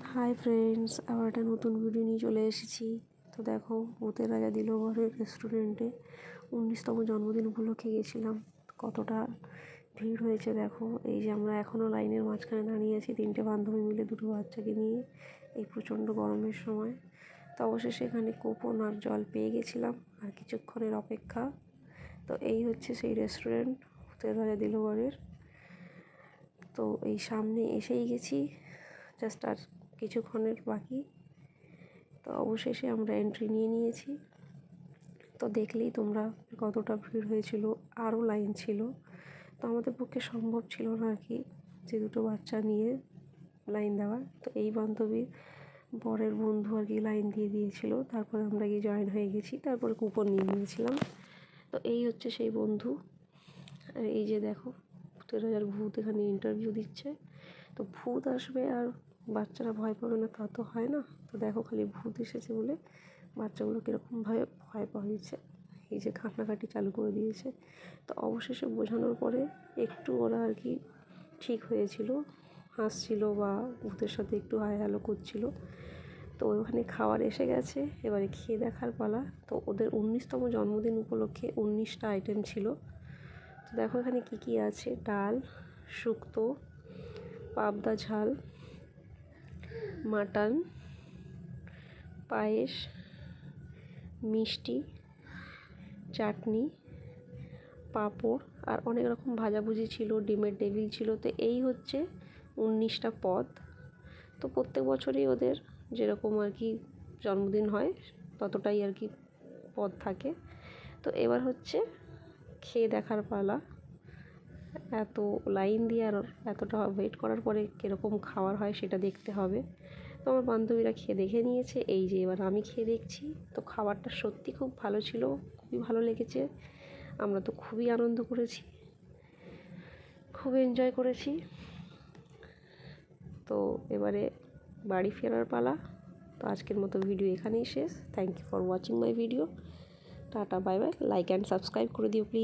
Hi friends আবার একটা নতুন ভিডিও নিয়ে চলে এসেছি। তো দেখো, ভূতের রাজা দিলবরের রেস্টুরেন্টে উনিশতম জন্মদিন উপলক্ষে গেছিলাম। কতটা ভিড় হয়েছে দেখো। এই যে আমরা এখনও লাইনের মাঝখানে দাঁড়িয়ে আছি, তিনটে বান্ধবী মিলে দুটো বাচ্চাকে নিয়ে এই প্রচণ্ড গরমের সময়। তো অবশেষে এখানে কুপন আর জল পেয়ে গেছিলাম আর কিছুক্ষণের অপেক্ষা। তো এই হচ্ছে সেই রেস্টুরেন্ট ভূতের রাজা দিলবরের তো এই সামনে এসেই গেছি। জাস্ট আর কিছুক্ষণের বাকি। তো অবশেষে আমরা এন্ট্রি নিয়ে নিয়েছি। তো দেখলেই তোমরা কতটা ভিড় হয়েছিল, আরও লাইন ছিল। তো আমাদের পক্ষে সম্ভব ছিল না আর কি যে দুটো বাচ্চা নিয়ে লাইন দেওয়ার তো এই বান্ধবী বরের বন্ধু আর কি লাইন দিয়ে দিয়েছিল। তারপরে আমরা গিয়ে জয়েন হয়ে গেছি। তারপরে কুপন নিয়ে নিয়েছিলাম। তো এই হচ্ছে সেই বন্ধু। আর এই যে দেখো ভূতের রাজার ভূত এখানে ইন্টারভিউ দিচ্ছে। তো ভূত আসবে আর বাচ্চারা ভয় পাবে না, তা তো হয় না। তো দেখো খালি ভূত এসেছে বলে বাচ্চাগুলো কীরকমভাবে ভয় পাইয়েছে এই যে কান্নাকাটি চালু করে দিয়েছে। তো অবশেষে বোঝানোর পরে একটু ওরা আর কি ঠিক হয়েছিল, হাসছিল বা ভূতের সাথে একটু হাই হ্যালো করছিল। তো ওখানে খাবার এসে গেছে, এবারে খেয়ে দেখার পালা। তো ওদের উনিশতম জন্মদিন উপলক্ষে উনিশটা আইটেম ছিল। তো দেখো এখানে কী কী আছে? ডাল, শুক্তো, পাবদা ঝাল মাটন, পায়েস, মিষ্টি, চাটনি, পাঁপড় আর অনেক রকম ভাজাভুজি ছিল, ডিমের টেবিল ছিল। তো এই হচ্ছে উনিশটা পদ। তো প্রত্যেক বছরই ওদের যেরকম আর কি জন্মদিন হয়, ততটাই আর কি পদ থাকে। তো এবার হচ্ছে খেয়ে দেখার পালা। এত লাইন দিয়ে আর এতটা ওয়েট করার পরে কীরকম খাওয়ার হয় সেটা দেখতে হবে। তো আমার বান্ধবীরা খেয়ে দেখে নিয়েছে, এই যে এবার আমি খেয়ে দেখছি। তো খাবারটা সত্যি খুব ভালো ছিল, খুবই ভালো লেগেছে। আমরা তো খুবই আনন্দ করেছি, খুব এনজয় করেছি। তো এবারে বাড়ি ফেরার পালা। তো আজকের মতো ভিডিও এখানেই শেষ। Thank you for watching my video tata bye bye like and subscribe করে দিও প্লিজ